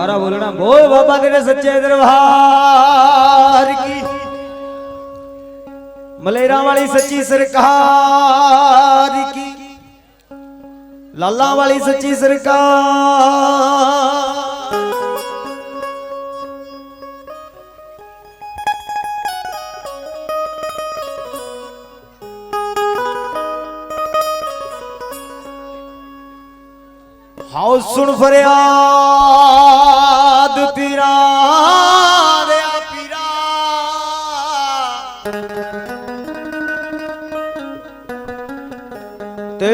ਸਾਰਾ ਬੋਲਣਾ, ਬੋਲ ਬਾਬਾ ਤੇਰੇ ਸੱਚੇ ਦਰਬਾਰ ਕੀ। ਮਲੇਰਾਂ ਵਾਲੀ ਸੱਚੀ ਸਰਕਾਰ ਕੀ। ਲਾਲਾਂ ਵਾਲੀ ਸੱਚੀ ਸਰਕਾਰ। ਹਾਉ ਸੁਣ ਫਰਿਆਦ।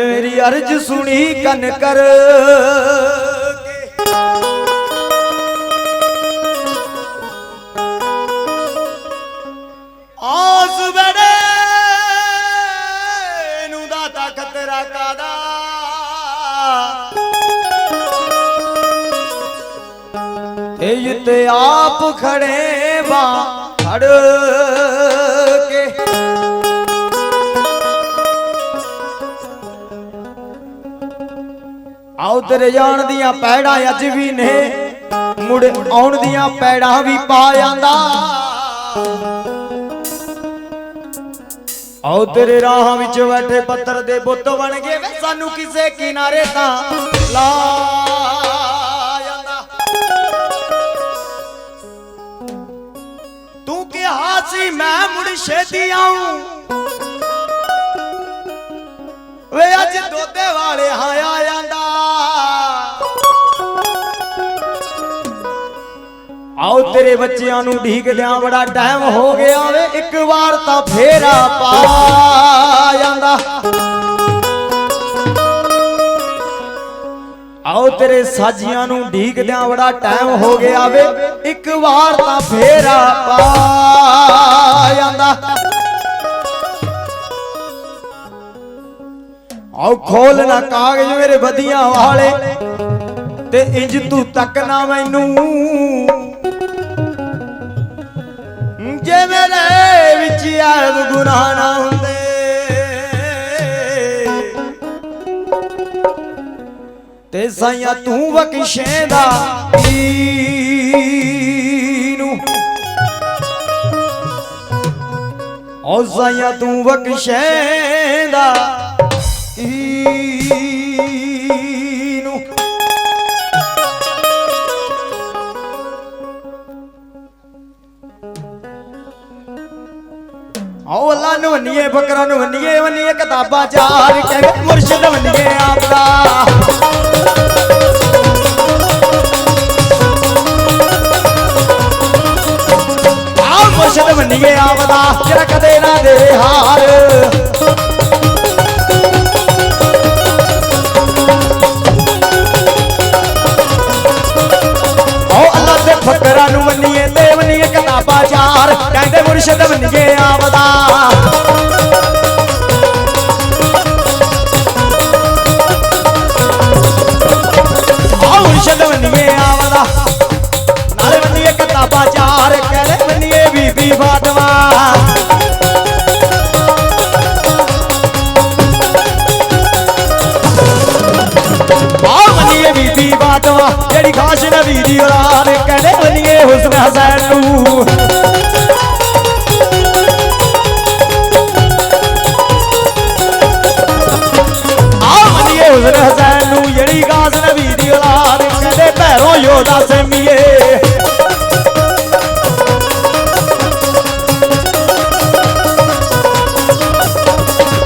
ਤੇਰੀ ਅਰਜ ਸੁਣੀ ਕੰਨ ਕਰ। ਕੇ ਆਸ ਬੜੇ ਨੂੰ ਦਾ ਤਖਤ ਤੇਰਾ ਕਾਦਾ ਤੇ ਤੇ ਆਪ ਖੜੇ ਵਾ, ਖੜ। ਆਉ ਤੇਰੇ ਜਾਣ ਦੀਆਂ ਪੈੜਾਂ ਅੱਜ ਵੀ ਨੇ। ਮੁੜ ਆਉਣ ਦੀਆਂ ਪੈੜਾਂ ਵੀ ਪਾ ਜਾਂਦਾ ਆਉ ਤੇਰੇ ਰਾਹਾਂ ਵਿੱਚ ਬੈਠੇ ਪੱਤਰ ਦੇ ਬੁੱਤ ਬਣ ਗਏ ਵੇ, ਸਾਨੂੰ ਕਿਸੇ ਕਿਨਾਰੇ ਤਾਂ ਲਾ ਜਾਂਦਾ ਤੂੰ ਕਿਹਾ ਸੀ ਮੈਂ ਮੁੜ ਛੇਤੀ ਆਉਂ ਵੇ ਅੱਜ ਦੋਦੇ ਵਾਲੇ ਆਇਆ ਤੇਰੇ ਬੱਚਿਆਂ ਨੂੰ ਢੀਕਦਿਆਂ ਬੜਾ ਟਾਈਮ ਹੋ ਗਿਆ ਵੇ, ਇੱਕ ਵਾਰ ਤਾਂ ਫੇਰਾ ਪਾ ਜਾਂਦਾ। ਆਓ ਤੇਰੇ ਸਾਜੀਆਂ ਨੂੰ ਢੀਕਦਿਆਂ ਬੜਾ ਟਾਈਮ ਹੋ ਗਿਆ ਵੇ, ਇੱਕ ਵਾਰ ਤਾਂ ਫੇਰਾ ਪਾ ਜਾਂਦਾ। ਆਓ ਖੋਲ ਨਾ ਕਾਗਜ਼ ਮੇਰੇ ਵਧੀਆਂ ਵਾਲੇ, ਤੇ ਇੰਜ ਤੂੰ ਤੱਕ ਨਾ ਮੈਨੂੰ ਜੇ ਮੇਰੇ ਵਿੱਚ ਐਬ ਗੁਨਾਹ ਨਾ ਹੁੰਦੇ। ਤੇ ਸਾਈਆਂ ਤੂੰ ਬਖਸ਼ੇਂਦਾ ਨੂੰ ਓ ਸਾਈਆਂ ਤੂੰ ਬਖਸ਼ੇਂਦਾ ਨੂੰ ਫਕਰਾਂ ਨੂੰ ਵੰਨੀਏ ਵੰਨੀਏ ਕਿਤਾਬਾਂ ਚਾਰ ਕਹਿੰਦੇ ਮੁਰਸ਼ਿਦ ਵੰਨੀਏ ਆਪਦਾ। ਆਓ ਮੁਰਸ਼ਿਦ ਵੰਨੀਏ ਜਿਹੜਾ ਕਦੇ ਨਾ ਦੇ ਹਾਰ। ਆਓ ਅੱਲਾ ਦੇ ਫਕਰਾਂ ਨੂੰ ਵੰਨੀਏ ਤੇ ਵੰਨੀਏ ਕਿਤਾਬਾਂ ਚਾਰ ਕਹਿੰਦੇ ਮੁਰਸ਼ਿਦ ਵੰਨੀਏ ਆਵਦਾ ਭੈਰੋ ਯੋਧਾ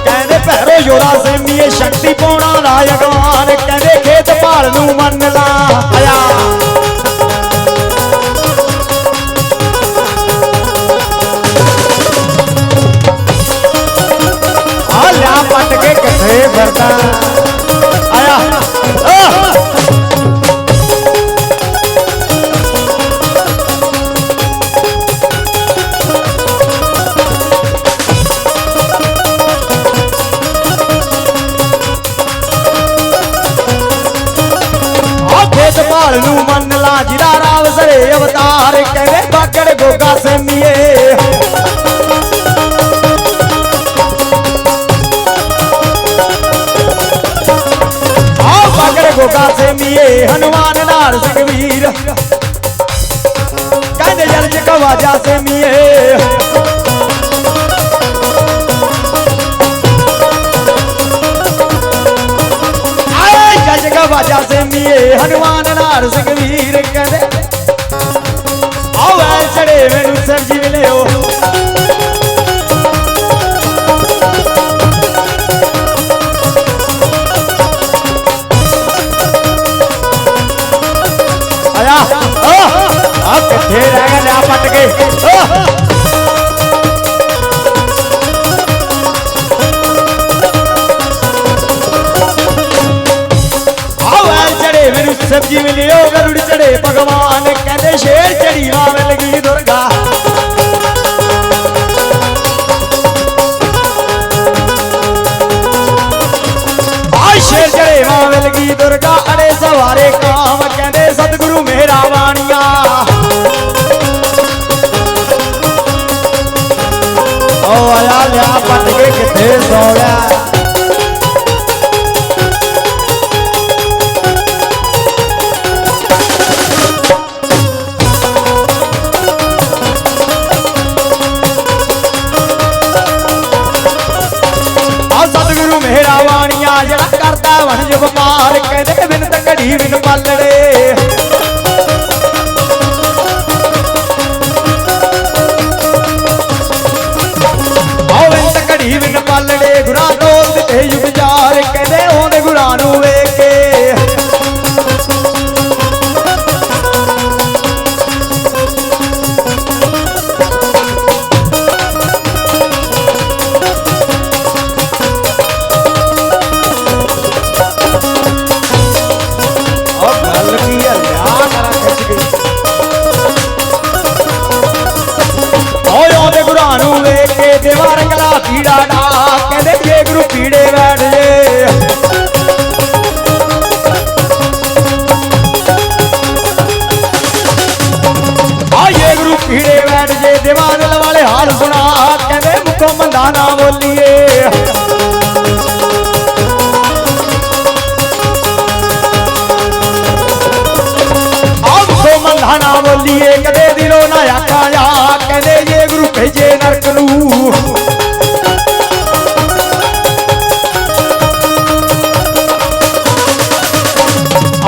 ਕਹਿੰਦੇ ਭੈਰੋ ਯੋਧਾ ਸੈਮੀਏ, ਸ਼ਕਤੀ ਪਾਉਣਾ ਦਾ ਅਗਵਾਨ। ਕਹਿੰਦੇ ਖੇਤ ਭਾਲ ਨੂੰ ਮੰਨ ਲਾ। ਆਇਆ। ਆ ਲਿਆ ਪੱਟ ਕੇ ਕਿੱਥੇ ਫਿਰਦਾ? ਖੇਤ ਨੂੰ ਮੰਨ ਲਾ ਜਿਹੜਾ ਰਾਵ ਸਰੇ ਅਵਤਾਰ ਕਹਿੰਦੇ ਬਾਗੜ ਗੋਗਾ ਸੈਮੀਏ। ਆ ਬਾਗੜ ਗੋਗਾ ਸੇਮੀਏ, ਹਨੂਮਾਨ ਨਾਲ ਸਿੰਘ ਕਹਿੰਦੇ ਜਲ ਚ ਕਵਾਜਾ ਸੇਮੀਏ। ਹਨੂਮਾਨ ਨਾਲ ਸਿੰਘ ਸਬਜੀ ਮਿਲਿਓ ਗਰੁੜ ਚੜੇ, ਭਗਵਾਨ ਕਹਿੰਦੇ ਸ਼ੇਰ ਚੜੀ ਮਾਂ ਮਿਲ ਦੁਰਗਾ। ਆ ਸ਼ੇਰ ਚੜੇ ਮਾਂ ਲਗੀ ਦੁਰਗਾ, ਅੜੇ ਸਵਾਰੇ ਕਾਮ ਕਹਿੰਦੇ ਸਤਿਗੁਰੂ ਮੇਰਾ ਬਾਣੀਆ। ਓ ਆਇਆ ਲਿਆ ਪੱਟ ਕੇ ਕਿੱਥੇ ਸੌ ਵਣਜ ਵਪਾਰ ਕਹਿੰਦੇ ਬਿਨ ਘੜੀ ਬਿਨ ਪੱਲੜੇ। ਆਓ ਬਿਨ ਘੜੀ ਬਿਨ ਪੱਲੜੇ, ਗੁਰਾਂ ਤੋਂ ਦਿੱਤੇ ਯੁਗ ਜਾਰ ਕਹਿੰਦੇ ਉਹਦੇ ਗੁਰਾਂ ਨੂੰ ਮੁਖੋਂ ਨਾ ਬੋਲੀਏ। ਆਪ ਕੋ ਮੰਦਾ ਨਾ ਬੋਲੀਏ, ਕਦੇ ਦਿਲੋਂ ਨਾ ਆਖਾਂ ਕਦੇ ਜੇ ਗੁਰੂ ਭੇਜੇ ਨਰਕ ਨੂੰ।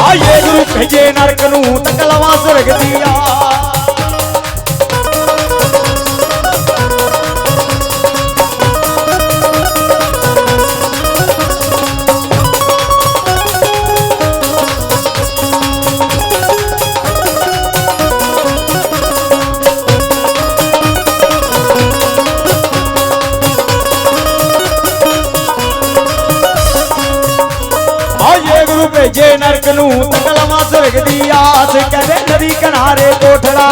ਆਏ ਗੁਰੂ ਭੇਜੇ ਨਰਕ ਨੂੰ, ਤਕਲਵਾ ਸੁਰਗ ਦੀਆਂ ਨੂੰ ਤਕਲਵਾ ਸੁਰਗ ਦੀ ਆਸ, ਕਹਿੰਦੇ ਨਦੀ ਕਿਨਾਰੇ ਕੋਠੜਾ।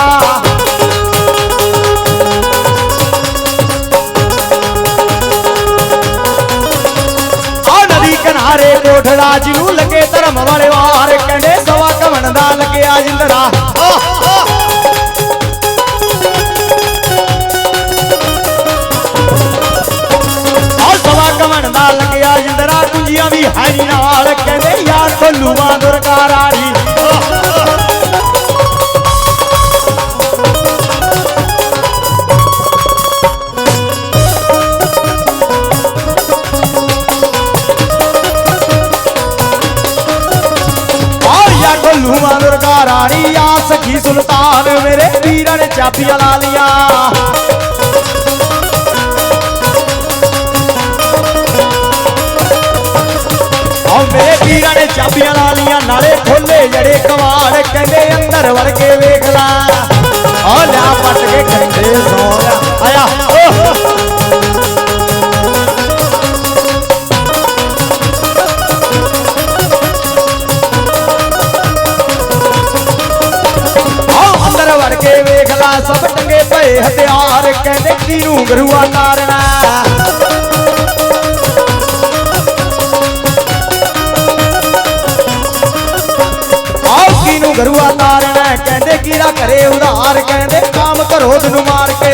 ਆ ਨਦੀ ਕਿਨਾਰੇ ਕੋਠੜਾ, ਜਿਹਨੂੰ ਲੱਗੇ ਧਰਮ ਵਾਲੇ ਵਾਰ, ਕਹਿੰਦੇ ਸਵਾ ਕਵਣ ਦਾ ਲੱਗਿਆ ਜਿੰਦਰਾ। ਦਾ ਜਿੰਦਰਾ ਕੁੰਜੀਆਂ ਵੀ ਹੈ ਨੀ ਨਾਲ ਕਹਿੰਦੇ ਯਾਰ ਕੋਲੂ ਬਾਂਦਰ ਕਾਰਾਰੀ। ਆਇਆ ਕੋਲੂ ਆ ਸਖੀ ਸੁਲਤਾਨ ਮੇਰੇ ਵੀਰਾਂ ਨੇ ਚਾਬੀਆਂ ਲਾ ਲੀਆਂ ਚਾਬੀਆਂ ਲਾ ਨਾਲੇ ਖੋਲੇ ਜੜੇ ਕਵਾੜ, ਕਹਿੰਦੇ ਅੰਦਰ ਵੜ ਕੇ ਵੇਖ ਲਾ। ਆ ਲਿਆ ਪੱਟ ਕੇ ਖੰਡੇ ਸੌ ਆਇਆ ਓਹ ਅੰਦਰ ਵੜ ਕੇ ਵੇਖ ਸਭ ਟੰਗੇ ਪਏ ਹਥਿਆਰ, ਕਹਿੰਦੇ ਕਿਨੂੰ ਗਰੂਆ ਤਾਰਨਾ ਵਿਰੋਧ ਨੂੰ ਮਾਰ ਕੇ।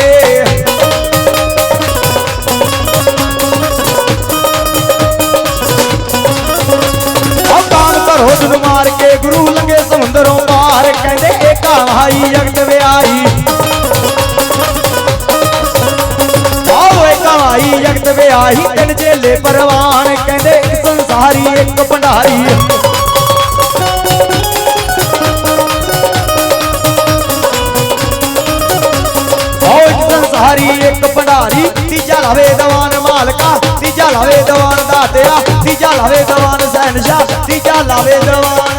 ਵਿਰੋਧ ਨੂੰ ਮਾਰ ਕੇ, ਗੁਰੂ ਲੰਗੇ ਸਮੁੰਦਰੋਂ ਪਾਰ, ਕਹਿੰਦੇ ਏਕਾ ਭਾਈ ਜਗਤ ਵਿਆਹੀ। ਆਓ ਏਕਾ ਭਾਈ ਜਗਤ ਵਿਆਹੀ, ਤਿੰਨ ਜੇਲੇ ਪਰਵਾਨ, ਕਹਿੰਦੇ ਸੰਸਾਰੀ ਇੱਕ ਭੰਡਾਰੀ। ਇੱਕ ਇੱਕ ਭੰਡਾਰੀ, ਤੀਜਾ ਲਾਵੇ ਦਵਾਨ ਮਾਲਕਾ, ਤੀਜਾ ਲਾਵੇ ਦਵਾਨ ਦਾਤਿਆ, ਤੀਜਾ ਲਾਵੇ ਦਵਾਨ ਸਹਿਨਸ਼ਾਹ, ਤੀਜਾ ਲਾਵੇ ਦਵਾਨ।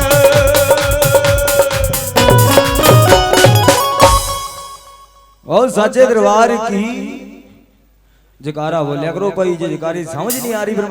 ਉਹ ਸੱਚੇ ਦਰਬਾਰ ਕੀ? ਜਕਾਰਾ ਬੋਲਿਆ ਕਰੋ ਭਾਈ ਜੇ, ਜਕਾਰੀ ਸਮਝ ਨਹੀਂ ਆ ਰਹੀ ਫਿਰ